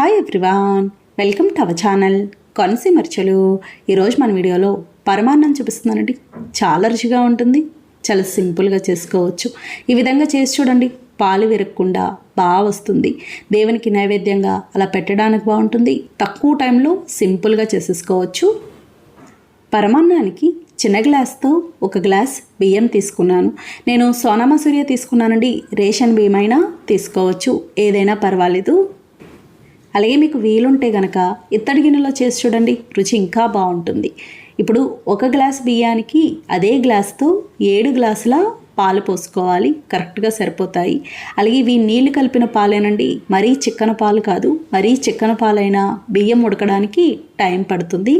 Hi everyone welcome to our channel కొనసి మర్చలు ఈరోజు మన వీడియోలో పరమాన్నం చూపిస్తున్నానండి. చాలా రుచిగా ఉంటుంది. చాలా సింపుల్గా చేసుకోవచ్చు. ఈ విధంగా చేసి చూడండి. పాలు విరగకుండా బాగా వస్తుంది. దేవునికి నైవేద్యంగా అలా పెట్టడానికి బాగుంటుంది. తక్కువ టైంలో సింపుల్గా చేసేసుకోవచ్చు. పరమాన్నానికి చిన్న గ్లాస్తో ఒక గ్లాస్ బియ్యం తీసుకున్నాను. నేను సోనా మసూరియా తీసుకున్నానండి. రేషన్ బియ్యమైనా తీసుకోవచ్చు. ఏదైనా పర్వాలేదు. అలాగే మీకు వీలుంటే గనక ఇత్తడి గిన్నెలో చేసి చూడండి రుచి ఇంకా బాగుంటుంది. ఇప్పుడు ఒక గ్లాస్ బియ్యానికి అదే గ్లాస్తో ఏడు గ్లాసుల పాలు పోసుకోవాలి కరెక్ట్గా సరిపోతాయి. అలాగే ఇవి నీళ్ళు కలిపిన పాలేనండి మరీ చిక్కన పాలు కాదు మరీ చిక్కన పాలైనా బియ్యం ఉడకడానికి టైం పడుతుంది.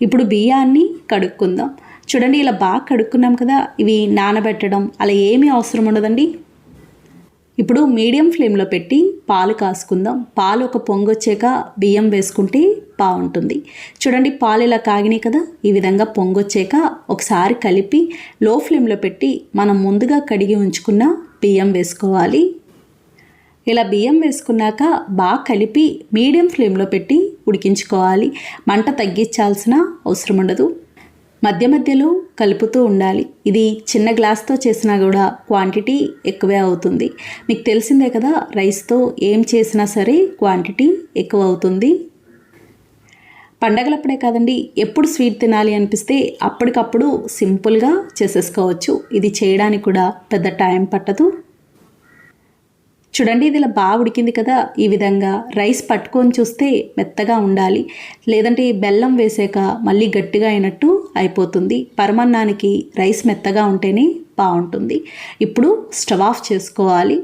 ఇప్పుడు బియ్యాన్ని కడుక్కుందాం. చూడండి ఇలా బాగా కడుక్కున్నాం కదా ఇవి నానబెట్టడం అలా ఏమీ అవసరం ఉండదండి. ఇప్పుడు మీడియం ఫ్లేమ్లో పెట్టి పాలు కాసుకుందాం. పాలు ఒక పొంగొచ్చాక బియ్యం వేసుకుంటే బాగుంటుంది. చూడండి పాలు ఇలా కాగినాయి కదా. ఈ విధంగా పొంగొచ్చాక ఒకసారి కలిపి లో ఫ్లేమ్లో పెట్టి మనం ముందుగా కడిగి ఉంచుకున్న బియ్యం వేసుకోవాలి. ఇలా బియ్యం వేసుకున్నాక బాగా కలిపి మీడియం ఫ్లేమ్లో పెట్టి ఉడికించుకోవాలి. మంట తగ్గించాల్సిన అవసరం ఉండదు. మధ్య మధ్యలో కలుపుతూ ఉండాలి. ఇది చిన్న గ్లాస్తో చేసినా కూడా క్వాంటిటీ ఎక్కువే అవుతుంది. మీకు తెలిసిందే కదా రైస్తో ఏం చేసినా సరే క్వాంటిటీ ఎక్కువ అవుతుంది. పండగలప్పుడే కాదండి ఎప్పుడు స్వీట్ తినాలి అనిపిస్తే అప్పటికప్పుడు సింపుల్గా చేసేసుకోవచ్చు. ఇది చేయడానికి కూడా పెద్ద టైం పట్టదు. చూడండి ఇది ఇలా బాగా ఉడికింది కదా. ఈ విధంగా రైస్ పట్టుకొని చూస్తే మెత్తగా ఉండాలి. లేదంటే బెల్లం వేసాక మళ్ళీ గట్టిగా అయినట్టు అయిపోతుంది. పరమాన్నానికి రైస్ మెత్తగా ఉంటేనే బాగుంటుంది. ఇప్పుడు స్టవ్ ఆఫ్ చేసుకోవాలి.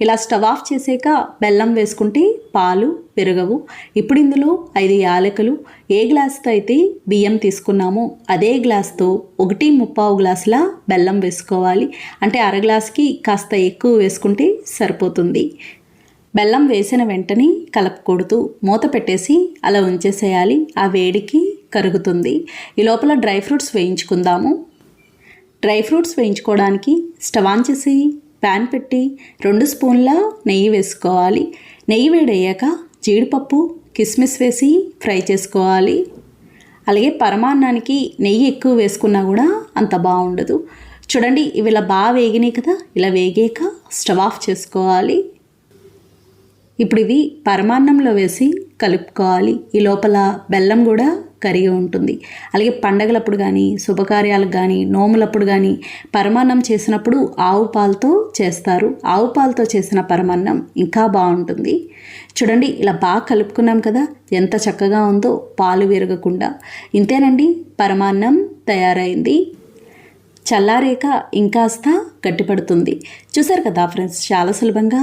ఇలా స్టవ్ ఆఫ్ చేసాక బెల్లం వేసుకుంటే పాలు పెరగవు. ఇప్పుడు ఇందులో ఐదు యాలకులు ఏ గ్లాస్తో అయితే బియ్యం తీసుకున్నామో అదే గ్లాస్తో ఒకటి ముప్పావు గ్లాసుల బెల్లం వేసుకోవాలి. అంటే అర గ్లాస్కి కాస్త ఎక్కువ వేసుకుంటే సరిపోతుంది. బెల్లం వేసిన వెంటనే కలపకూడదు. మూత పెట్టేసి అలా ఉంచేసేయాలి. ఆ వేడికి కరుగుతుంది. ఈ లోపల డ్రై ఫ్రూట్స్ వేయించుకుందాము. డ్రై ఫ్రూట్స్ వేయించుకోవడానికి స్టవ్ ఆన్ చేసి ప్యాన్ పెట్టి రెండు స్పూన్ల నెయ్యి వేసుకోవాలి. నెయ్యి వేడయ్యాక జీడిపప్పు కిస్మిస్ వేసి ఫ్రై చేసుకోవాలి. అలాగే పరమాన్నానికి నెయ్యి ఎక్కువ వేసుకున్నా కూడా అంత బాగుండదు. చూడండి ఇవి ఇలా బాగా వేగినాయి కదా ఇలా వేగాక స్టవ్ ఆఫ్ చేసుకోవాలి. ఇప్పుడు ఇవి పరమాన్నంలో వేసి కలుపుకోవాలి. ఈ లోపల బెల్లం కూడా కరిగి ఉంటుంది. అలాగే పండగలప్పుడు కానీ శుభకార్యాలకు కానీ నోములప్పుడు కానీ పరమాన్నం చేసినప్పుడు ఆవు పాలతో చేస్తారు. ఆవు పాలతో చేసిన పరమాన్నం ఇంకా బాగుంటుంది. చూడండి ఇలా బాగా కలుపుకున్నాం కదా ఎంత చక్కగా ఉందో పాలు విరగకుండా. ఇంతేనండి పరమాన్నం తయారైంది. చల్లారేక ఇంకాస్త గట్టిపడుతుంది. చూసారు కదా ఫ్రెండ్స్ చాలా సులభంగా